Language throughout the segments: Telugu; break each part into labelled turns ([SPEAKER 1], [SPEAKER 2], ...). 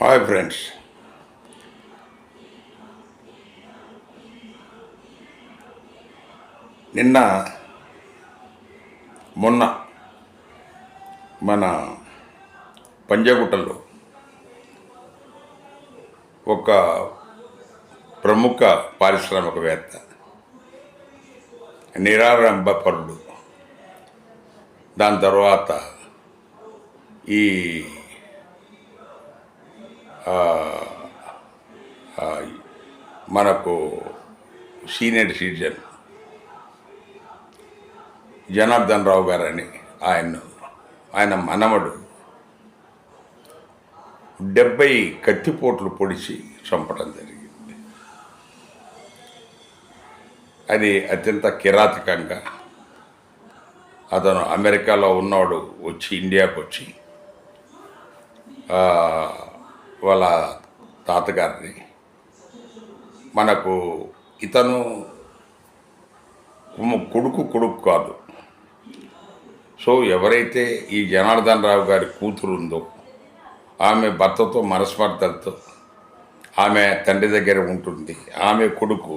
[SPEAKER 1] Hi friends. నిన్న మొన్న మన పంజాగుట్టలో ఒక ప్రముఖ పారిశ్రామికవేత్త నిరారంభపరుడు దాని తర్వాత ఈ మనకు సీనియర్ సిటిజన్ జనార్దన్ రావు గారని ఆయన ఆయన మనమడు డెబ్బై కత్తిపోట్లు పొడిచి చంపడం జరిగింది. అది అత్యంత కిరాతకంగా అతను అమెరికాలో ఉన్నవాడు వచ్చి ఇండియాకు వచ్చి వాళ్ళ తాతగారిని మనకు ఇతను కొడుకు కొడుకు కాదు. సో ఎవరైతే ఈ జనార్దన్ రావు గారి కూతురు ఉందో ఆమె భర్తతో మనస్పర్ధలతో ఆమె తండ్రి దగ్గర ఉంటుంది ఆమె కొడుకు.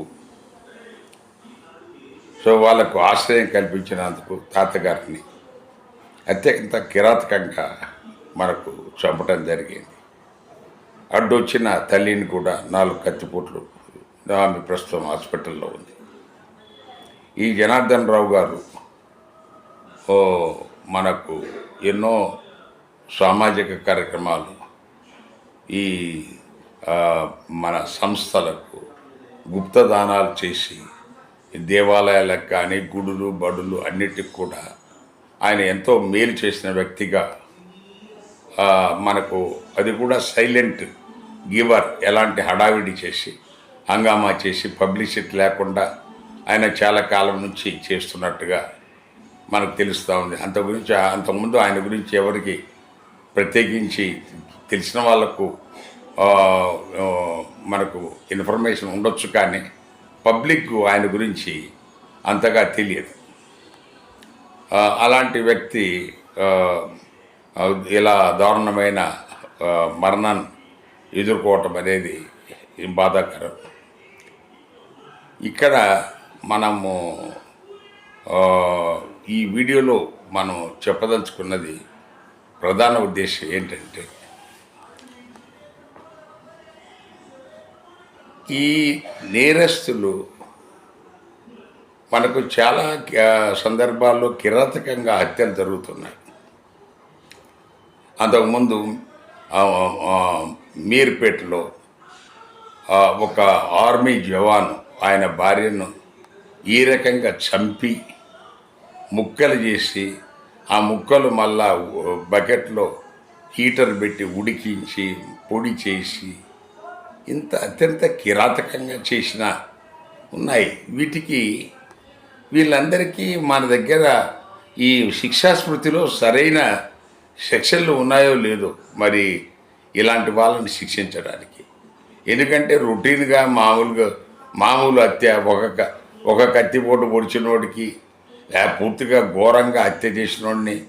[SPEAKER 1] సో వాళ్ళకు ఆశ్రయం కల్పించినందుకు తాతగారిని అత్యంత కిరాతకంగా మనకు చంపటం జరిగింది. అడ్డొచ్చిన తల్లిని కూడా నాలుగు కత్తిపోట్లు ఆమె ప్రస్తుతం హాస్పిటల్లో ఉంది. ఈ జనార్దన్ రావు గారు ఓ మనకు ఎన్నో సామాజిక కార్యక్రమాలు ఈ మన సంస్థలకు గుప్తదానాలు చేసి దేవాలయాలకు కానీ గుడులు బడులు అన్నిటికి కూడా ఆయన ఎంతో మేలు చేసిన వ్యక్తిగా మనకు అది కూడా సైలెంట్ గివర్ ఎలాంటి హడావిడి చేసి హంగామా చేసి పబ్లిసిటీ లేకుండా ఆయన చాలా కాలం నుంచి చేస్తున్నట్టుగా మనకు తెలుస్తూ ఉంది. అంత గురించి అంతకుముందు ఆయన గురించి ఎవరికి ప్రత్యేకించి తెలిసిన వాళ్ళకు మనకు ఇన్ఫర్మేషన్ ఉండొచ్చు కానీ పబ్లిక్ ఆయన గురించి అంతగా తెలియదు. అలాంటి వ్యక్తి ఇలా దారుణమైన మరణాన్ని ఎదుర్కోవటం అనేది బాధాకరం. ఇక్కడ మనము ఈ వీడియోలో మనం చెప్పదలుచుకున్నది ప్రధాన ఉద్దేశం ఏంటంటే ఈ నేరస్తులు మనకు చాలా సందర్భాల్లో కిరాతకంగా హత్యలు జరుగుతున్నాయి. అంతకుముందు మీర్పేటలో ఒక ఆర్మీ జవాను ఆయన భార్యను ఈ రకంగా చంపి ముక్కలు చేసి ఆ ముక్కలు మళ్ళా బకెట్లో హీటర్ పెట్టి ఉడికించి పొడి చేసి ఇంత అత్యంత కిరాతకంగా చేసిన ఉన్నాయి. వీటికి వీళ్ళందరికీ మన దగ్గర ఈ శిక్షా స్మృతిలో సరైన శిక్షలు ఉన్నాయో లేదో మరి ఇలాంటి వాళ్ళని శిక్షించడానికి. ఎందుకంటే రొటీన్గా మామూలుగా మామూలు హత్య ఒక క- ఒక కత్తిపోటు పొడిచినోడికి పూర్తిగా ఘోరంగా హత్య చేసినోడిని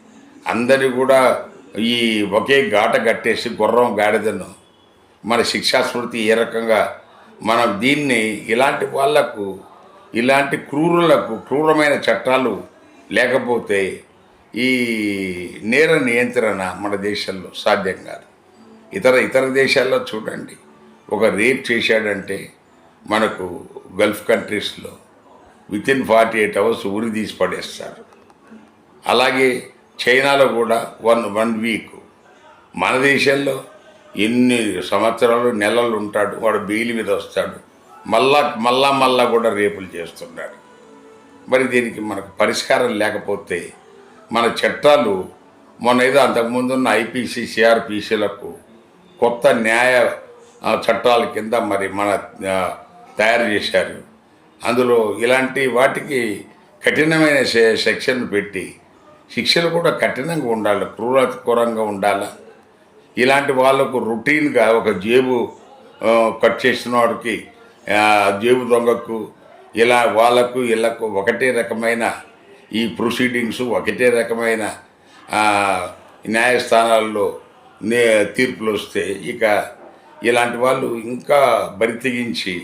[SPEAKER 1] అందరి కూడా ఈ ఒకే ఘాట కట్టేసి గుర్రం గాడిదను మన శిక్షా స్మృతి ఏ రకంగా మనం దీన్ని ఇలాంటి వాళ్ళకు ఇలాంటి క్రూరులకు క్రూరమైన చట్టాలు లేకపోతే ఈ నేర నియంత్రణ మన దేశంలో సాధ్యం కాదు. ఇతర ఇతర దేశాల్లో చూడండి ఒక రేప్ చేశాడంటే మనకు గల్ఫ్ కంట్రీస్లో within forty eight hours ఉరి తీసి పడేస్తారు అలాగే చైనాలో కూడా వన్ వన్ వీక్. మన దేశంలో ఎన్ని సంవత్సరాలు నెలలు ఉంటాడు వాడు బెయిల్ మీద వస్తాడు. మళ్ళా మళ్ళా మళ్ళా కూడా రేపులు చేస్తున్నాడు. మరి దీనికి మనకు పరిష్కారం లేకపోతే మన చట్టాలు మొన్న ఏదో అంతకుముందు ఉన్న ఐపీసీ సిఆర్పిసిలకు కొత్త న్యాయ చట్టాల కింద మరి మన తయారు చేశారు. అందులో ఇలాంటి వాటికి కఠినమైన సె- సెక్షన్ పెట్టి శిక్షలు కూడా కఠినంగా ఉండాలి క్రూరకరంగా ఉండాలి. ఇలాంటి వాళ్ళకు రొటీన్గా ఒక జేబు కట్ చేసిన వాడికి జేబు దొంగకు ఇలా వాళ్ళకు ఇళ్ళకు ఒకటే రకమైన ఈ ప్రొసీడింగ్స్ ఒకటే రకమైన న్యాయస్థానాల్లో నే తీర్పులు వస్తే ఇక ఇలాంటి వాళ్ళు ఇంకా బరితెగించి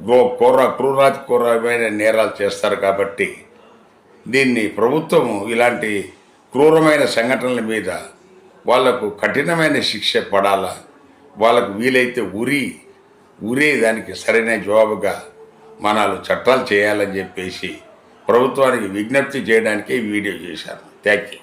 [SPEAKER 1] గో కూర క్రూరాతి క్రూరమైన నేరాలు చేస్తారు కాబట్టి దీన్ని ప్రభుత్వం ఇలాంటి క్రూరమైన సంఘటనల మీద వాళ్ళకు కఠినమైన శిక్ష పడాలా? వాళ్ళకు వీలైతే ఉరి ఉరే దానికి సరైన జవాబుగా మనాలు చట్టాలు చేయాలని చెప్పేసి ప్రభుత్వానికి విజ్ఞప్తి చేయడానికే ఈ వీడియో చేశాను థ్యాంక్ యూ